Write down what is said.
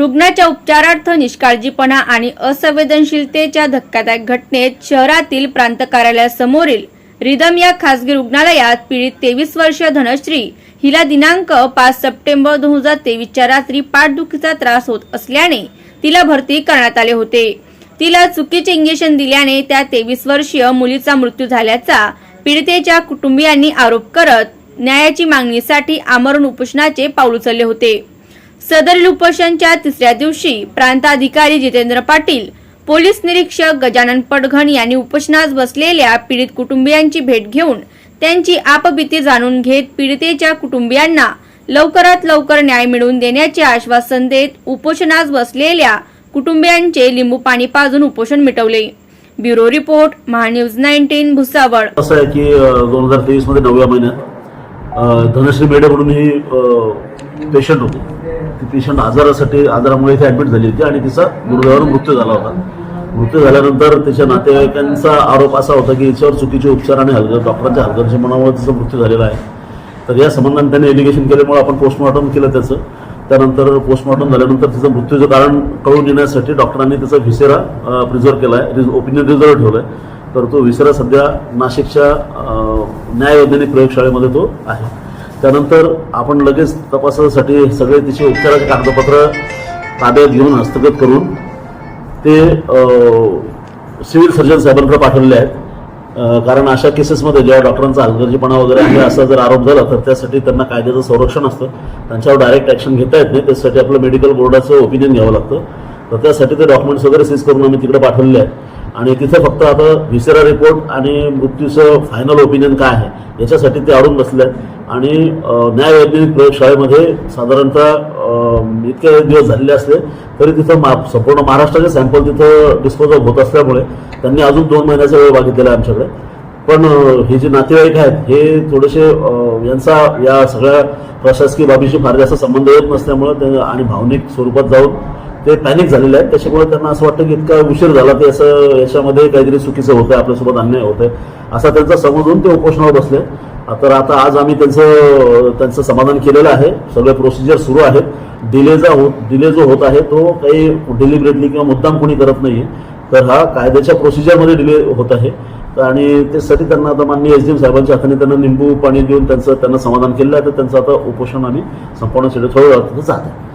रुग्णाच्या उपचारार्थ निष्काळजीपणा आणि असंवेदनशीलतेच्या धक्कादायक घटनेत शहरातील प्रांत कार्यालयासमोरील रिदम या खासगी रुग्णालयात पीडित तेवीस वर्षीय धनश्री हिला दिनांक पाच सप्टेंबर दोन हजार तेवीसच्या रात्री पाठदुखीचा त्रास होत असल्याने तिला भरती करण्यात आले होते. तिला चुकीचे इंजेक्शन दिल्याने त्या तेवीस वर्षीय मुलीचा मृत्यू झाल्याचा पीडितेच्या कुटुंबियांनी आरोप करत न्यायाची मागणीसाठी आमरण उपोषणाचे पाऊल उचलले होते. सदरील उपोषणच्या तिसऱ्या दिवशी प्रांताधिकारी जितेंद्र पाटील पोलीस निरीक्षक गजानन पडघण यांनी उपोषणास बसलेल्या पीडित कुटुंबियांची भेट घेऊन त्यांची आपबीती जाणून घेत पीडितेच्या कुटुंबियांना लवकरात लवकर न्याय मिळवून देण्याचे आश्वासन देत उपोषणास बसलेल्या कुटुंबियांचे लिंबू पाणी पाजून उपोषण मिटवले. Bureau report Mahanews nineteen Bhusawal. असं आहे की दोन हजार तेवीसमध्ये नवव्या महिन्यात धनश्री मेढे म्हणून ही पेशंट होती. ती पेशंट आजारासाठी आजारामुळे इथे ऍडमिट झाली होती आणि तिचा दुर्दैवानं मृत्यू झाला होता. मृत्यू झाल्यानंतर त्याच्या नातेवाईकांचा आरोप असा होता की याच्यावर चुकीचे उपचार आणि हलगर् डॉक्टरांच्या हलगर्जीपणामुळे तिचा मृत्यू झालेला आहे. तर या संबंधाने त्यांनी एलिगेशन केल्यामुळे आपण पोस्टमॉर्टम केलं त्याचं. त्यानंतर पोस्टमॉर्टम झाल्यानंतर तिचं मृत्यूचं कारण कळून येण्यासाठी डॉक्टरांनी त्याचा व्हिसेरा प्रिझर्व केला आहे रिज ओपिनियन रिझर्व ठेवलं आहे तर तो विसरा सध्या नाशिकच्या न्यायवैज्ञानिक प्रयोगशाळेमध्ये तो आहे. त्यानंतर आपण लगेच तपासासाठी सगळे तिचे उपचाराचे कागदपत्र ताब्यात घेऊन हस्तगत करून ते सिव्हिल सर्जन साहेबांकडे पाठवलेले आहेत. कारण अशा केसेसमध्ये जेव्हा डॉक्टरांचा हलगर्जीपणा वगैरे आहे असा जर आरोप झाला तर त्यासाठी त्यांना कायद्याचं संरक्षण असतं. त्यांच्यावर डायरेक्ट ॲक्शन घेता येत नाही. त्यासाठी आपलं मेडिकल बोर्डाचं ओपिनियन घ्यावं लागतं. तर त्यासाठी ते डॉक्युमेंट्स वगैरे सीज करून आम्ही तिकडे पाठवलेले आहेत. आणि तिथे फक्त आता व्हिसेरा रिपोर्ट आणि मृत्यूचं फायनल ओपिनियन काय आहे याच्यासाठी ते अडून बसले आहेत आणि न्यायवैज्ञानिक प्रयोगशाळेमध्ये साधारणतः इतके दिवस झालेले असले तरी तिथं मा संपूर्ण महाराष्ट्राचे सॅम्पल तिथं डिस्पोजल होत असल्यामुळे त्यांनी अजून दोन महिन्याचा वेळ मागितलेला आहे आमच्याकडे. पण हे जे नातेवाईक आहेत हे थोडेसे यांचा या सगळ्या प्रशासकीय बाबीशी फार जास्त संबंध येत नसल्यामुळं ते आणि भावनिक स्वरूपात जाऊन ते पॅनिक झालेले आहेत. त्याच्यामुळे त्यांना असं वाटतं की इतका उशीर झाला ते असं याच्यामध्ये काहीतरी चुकीचं होतं आपल्यासोबत अन्याय होतंय असा त्यांचा समजून ते उपोषणावर बसले. तर आता आज आम्ही त्यांचं त्यांचं समाधान केलेलं आहे. सगळे प्रोसिजर सुरू आहेत. डिले जा होत डिले जो होत आहे तो काही डिलिबरेटली किंवा मुद्दाम कोणी करत नाही तर हा कायद्याच्या प्रोसिजरमध्ये डिले होत आहे. आणि त्यासाठी त्यांना आता माननीय एस डी एम साहेबांच्या हाताने त्यांना निंबू पाणी देऊन त्यांचं त्यांना समाधान केलेलं आहे. तर त्यांचं आता उपोषण आम्ही संपवण्यासाठी थोडं जात आहे.